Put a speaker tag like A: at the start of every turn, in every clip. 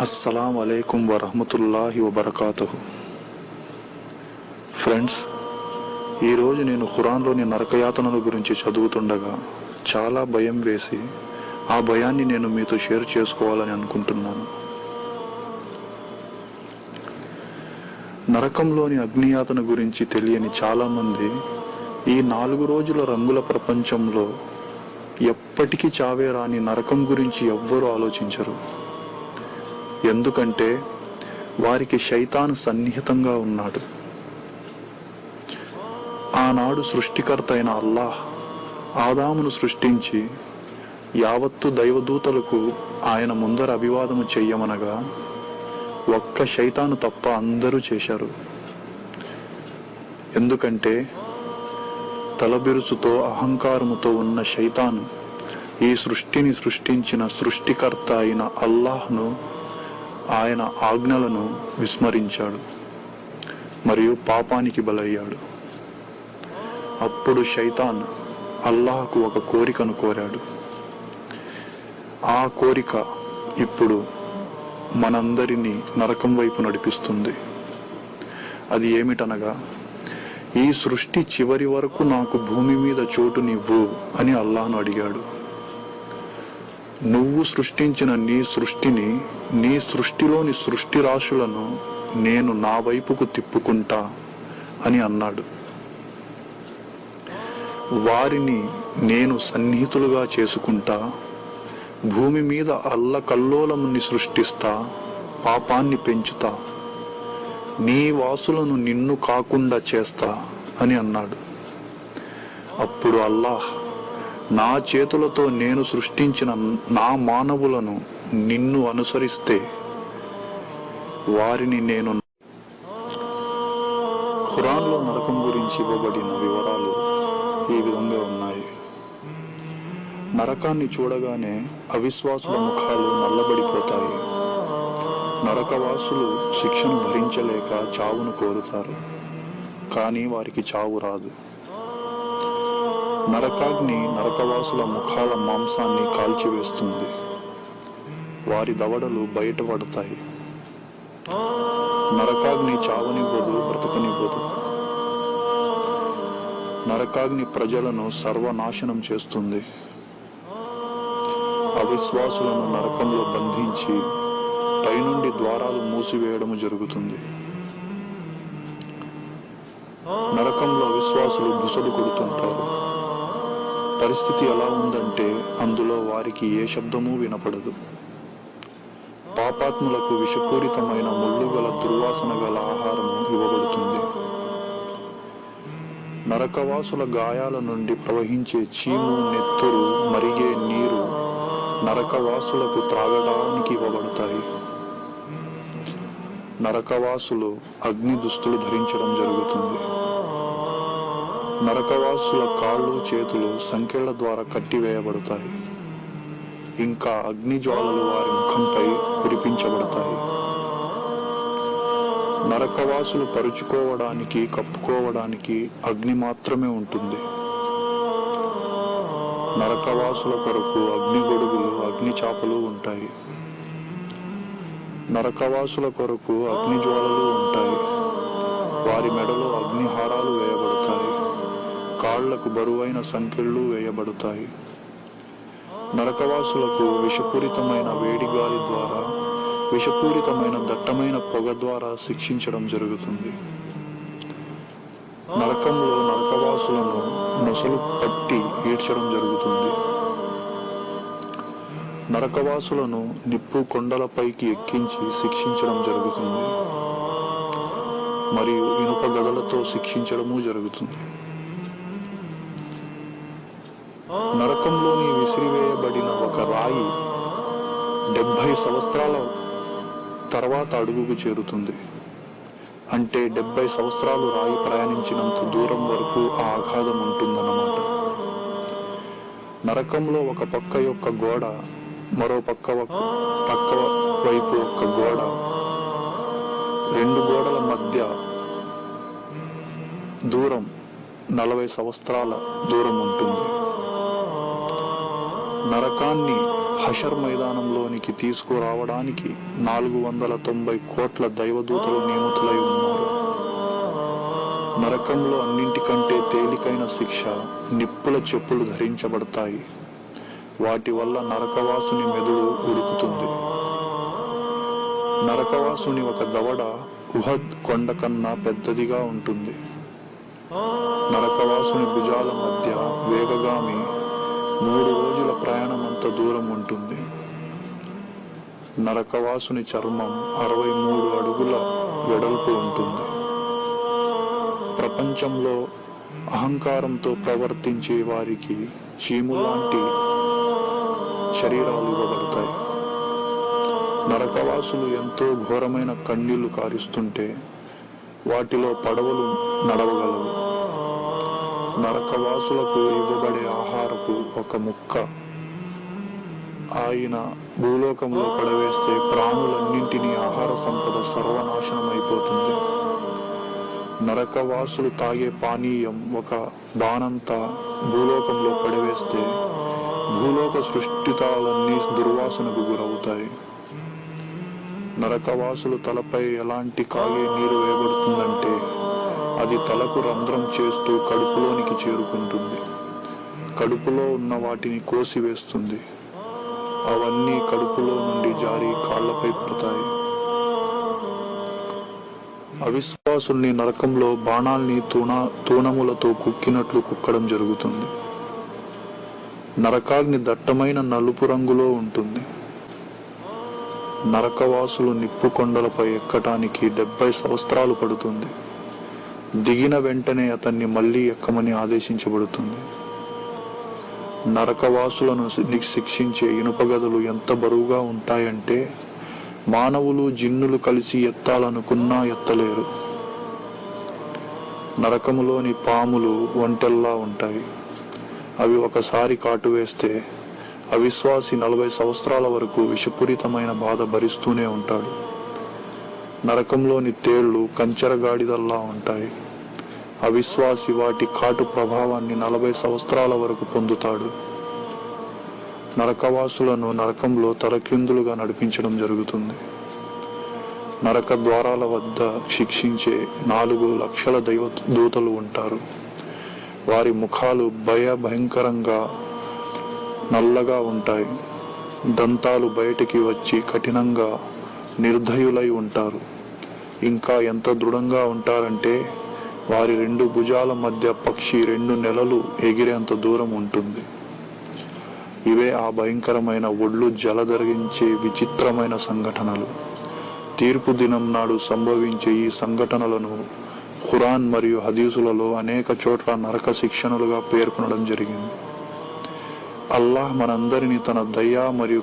A: అస్సలం అలైకుం వరహమతుల్లాహి వబర్కాతుహు. ఫ్రెండ్స్ ఈరోజు నేను ఖురాన్లోని నరకయాతనల గురించి చదువుతుండగా చాలా భయం వేసి ఆ భయాన్ని నేను మీతో షేర్ చేసుకోవాలని అనుకుంటున్నాను. నరకంలోని అగ్నియాతన గురించి తెలియని చాలామంది ఈ నాలుగు రోజుల రంగుల ప్రపంచంలో ఎప్పటికీ చావే రాని నరకం గురించి ఎవ్వరూ ఆలోచించరు. ఎందుకంటే వారికి శైతాను సన్నిహితంగా ఉన్నాడు. ఆనాడు సృష్టికర్త అయిన అల్లాహ్ ఆదామును సృష్టించి యావత్తు దైవదూతలకు ఆయన ముందర అభివాదము చెయ్యమనగా ఒక్క శైతాను తప్ప అందరూ చేశారు. ఎందుకంటే తలబిరుసుతో అహంకారముతో ఉన్న శైతాను ఈ సృష్టిని సృష్టించిన సృష్టికర్త అయిన అల్లాహ్ను ఆయన ఆజ్ఞలను విస్మరించాడు మరియు పాపానికి బలయ్యాడు. అప్పుడు శైతాన్ అల్లాహకు ఒక కోరికను కోరాడు. ఆ కోరిక ఇప్పుడు మనందరినీ నరకం వైపు నడిపిస్తుంది. అది ఏమిటనగా ఈ సృష్టి చివరి వరకు నాకు భూమి మీద చోటునివ్వు అని అల్లాహ్ను అడిగాడు. నువ్వు సృష్టించిన నీ సృష్టిని నీ సృష్టిలోని సృష్టి రాశులను నేను నా వైపుకు తిప్పుకుంటా అని అన్నాడు. వారిని నేను సన్నిహితులుగా చేసుకుంటా భూమి మీద అల్లకల్లోలముని సృష్టిస్తా పాపాన్ని పెంచుతా నీ వాసులను నిన్ను కాకుండా చేస్తా అని అన్నాడు. అప్పుడు అల్లాహ్ నా చేతులతో నేను సృష్టించిన నా మానవులను నిన్ను అనుసరిస్తే వారిని నేను ఖురాన్లో నరకం గురించి ఇవ్వబడిన వివరాలు ఈ విధంగా ఉన్నాయి. నరకాన్ని చూడగానే అవిశ్వాసుల ముఖాలు నల్లబడిపోతాయి. నరకవాసులు శిక్షను భరించలేక చావును కోరుతారు. కానీ వారికి చావు రాదు. నరకాగ్ని నరకవాసుల ముఖాల మాంసాన్ని కాల్చివేస్తుంది. వారి దవడలు బయటపడతాయి నరకాగ్ని చావనివ్వదు బ్రతకనివ్వదు నరకాగ్ని ప్రజలను సర్వనాశనం చేస్తుంది. అవిశ్వాసులను నరకంలో బంధించి పైనుండి ద్వారాలు మూసివేయడము జరుగుతుంది. విశ్వాసులు బుసలు కొడుతుంటారు. పరిస్థితి ఎలా ఉందంటే అందులో వారికి ఏ శబ్దమూ వినపడదు. పాపాత్ములకు విషపూరితమైన ముళ్ళు గల దుర్వాసన గల ఆహారము ఇవ్వబడుతుంది. నరకవాసుల గాయాల నుండి ప్రవహించే చీము నెత్తురు మరిగే నీరు నరకవాసులకు త్రాగడానికి ఇవ్వబడతాయి. నరకవాసులు అగ్ని దుస్తులు ధరించడం జరుగుతుంది. నరకవాసుల కాళ్ళు చేతులు సంఖ్యల ద్వారా కట్టివేయబడతాయి. ఇంకా అగ్నిజ్వాలలు వారి ముఖంపై కురిపించబడతాయి. నరకవాసులు పరుచుకోవడానికి కప్పుకోవడానికి అగ్ని మాత్రమే ఉంటుంది. నరకవాసుల కొరకు అగ్ని గొడుగులు అగ్ని చాపలు ఉంటాయి. నరకవాసుల కొరకు అగ్ని జ్వాలలు ఉంటాయి. వారి మెడలో అగ్నిహారాలు వేయబడతాయి. కాళ్ళకు బరువైన సంఖ్యలు వేయబడతాయి. నరకవాసులకు విషపూరితమైన వేడి గాలి ద్వారా విషపూరితమైన దట్టమైన పొగ ద్వారా శిక్షించడం జరుగుతుంది. నరకంలో నరకవాసులను నొసలు పట్టి ఈడ్చడం జరుగుతుంది. నరకవాసులను నిప్పు కొండలపైకి ఎక్కించి శిక్షించడం జరుగుతుంది. మరియు ఇనుప గదలతో శిక్షించడము జరుగుతుంది. నరకంలోని విసిరివేయబడిన ఒక రాయి డెబ్భై సంవత్సరాల తర్వాత అడుగుకు చేరుతుంది. అంటే డెబ్బై సంవత్సరాలు రాయి ప్రయాణించినంత దూరం వరకు ఆ ఆఘాతం ఉంటుందన్నమాట. నరకంలో ఒక పక్క యొక్క గోడ మరో పక్క పక్క వైపు ఒక గోడ రెండు గోడల మధ్య దూరం నలభై సంవత్సరాల దూరం ఉంటుంది. నరకాన్ని హషర్ మైదానంలోనికి తీసుకురావడానికి నాలుగు వందల తొంభై కోట్ల దైవదూతలు నియమితులై ఉన్నారు. నరకంలో అన్నింటికంటే తేలికైన శిక్ష నిప్పుల చెప్పులు ధరించబడతాయి. వాటి వల్ల నరకవాసుని మెదుడు ఉడుకుతుంది. నరకవాసుని ఒక దవడ ఉహద్ కొండ కన్నా పెద్దదిగా ఉంటుంది. నరకవాసుని భుజాల మధ్య వేగగామి మూడు రోజుల ప్రయాణం అంత దూరం ఉంటుంది. నరకవాసుని చర్మం అరవై మూడు అడుగుల వెడల్పు ఉంటుంది. ప్రపంచంలో అహంకారంతో ప్రవర్తించే వారికి చీములాంటి శరీరాలు ఇవ్వబడతాయి. నరకవాసులు ఎంతో ఘోరమైన కన్నీళ్ళు కారుస్తుంటే వాటిలో పడవలు నడవగలవు. నరకవాసులకు ఇవ్వబడే ఆహారపు ఒక ముక్క. ఆయన భూలోకంలో పడవేస్తే ప్రాణులన్నింటినీ ఆహార సంపద సర్వనాశనం అయిపోతుంది నరకవాసులు తాగే పానీయం ఒక బాణంతా భూలోకంలో పడవేస్తే భూలోక సృష్టితాలన్నీ దుర్వాసనకు గురవుతాయి. నరకవాసులు తలపై ఎలాంటి కాగే నీరు వేయబడుతుందంటే అది తలకు రంధ్రం చేస్తూ కడుపులోనికి చేరుకుంటుంది. కడుపులో ఉన్న వాటిని కోసివేస్తుంది. అవన్నీ కడుపులో నుండి జారి కాళ్ళపై పడతాయి. అవిశ్వాసుల్ని నరకంలో బాణాల్ని తూణ తూణములతో కుక్కినట్లు కుక్కడం జరుగుతుంది. నరకాగ్ని దట్టమైన నలుపు రంగులో ఉంటుంది. నరకవాసులు నిప్పు కొండలపై ఎక్కటానికి డెబ్బై సంవత్సరాలు పడుతుంది. దిగిన వెంటనే అతన్ని మళ్ళీ ఎక్కమని ఆదేశించబడుతుంది. నరకవాసులను శిక్షించే ఇనుప గదులు ఎంత బరువుగా ఉంటాయంటే మానవులు జిన్నులు కలిసి ఎత్తాలనుకున్నా ఎత్తలేరు. నరకములోని పాములు ఒంటెల్లా ఉంటాయి. అవి ఒకసారి కాటు వేస్తే అవిశ్వాసి నలభై సంవత్సరాల వరకు విషపూరితమైన బాధ భరిస్తూనే ఉంటాడు. నరకంలోని తేళ్ళు కంచెరగాడిదల్లా ఉంటాయి. అవిశ్వాసి వాటి కాటు ప్రభావాన్ని నలభై సంవత్సరాల వరకు పొందుతాడు. నరకవాసులను నరకంలో తలకిందులుగా నడిపించడం జరుగుతుంది. నరక ద్వారాల వద్ద శిక్షించే నాలుగు లక్షల దైవ దూతలు ఉంటారు. వారి ముఖాలు భయ భయంకరంగా నల్లగా ఉంటాయి. దంతాలు బయటికి వచ్చి కఠినంగా నిర్దయులై ఉంటారు. ఇంకా ఎంత దృఢంగా ఉంటారంటే వారి రెండు భుజాల మధ్య పక్షి రెండు నెలలు ఎగిరేంత దూరం ఉంటుంది. ఇవే ఆ భయంకరమైన ఒళ్ళు జలదరిగించే విచిత్రమైన సంఘటనలు. తీర్పు దినం నాడు సంభవించే ఈ సంఘటనలను ఖురాన్ మరియు హదీసులలో అనేక చోట్ల నరక శిక్షణలుగా పేర్కొనడం జరిగింది. అల్లాహ్ మనందరినీ తన దయా మరియు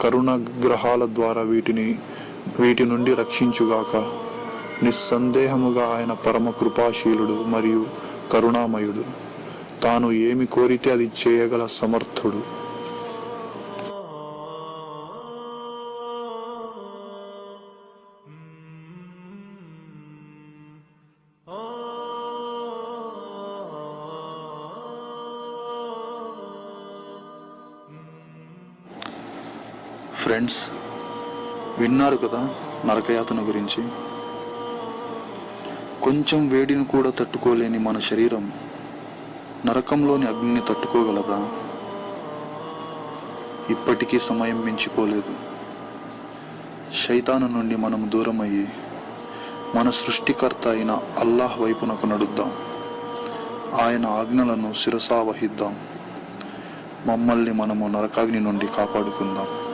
A: కరుణ గ్రహాల ద్వారా వీటిని వీటి నుండి రక్షించుగాక. నిస్సందేహముగా ఆయన పరమ కృపాశీలుడు మరియు కరుణామయుడు. తాను ఏమి కోరితే అది చేయగల సమర్థుడు. ఫ్రెండ్స్ విన్నారు కదా నరకయాతన గురించి. కొంచెం వేడిని కూడా తట్టుకోలేని మన శరీరం నరకంలోని అగ్నిని తట్టుకోగలదా? ఇప్పటికీ సమయం మించిపోలేదు. శైతాను నుండి మనం దూరమయ్యి మన సృష్టికర్త అయిన అల్లాహ్ వైపునకు నడుద్దాం. ఆయన ఆజ్ఞలను శిరసా వహిద్దాం మమ్మల్ని మనము నరకాగ్ని నుండి కాపాడుకుందాం.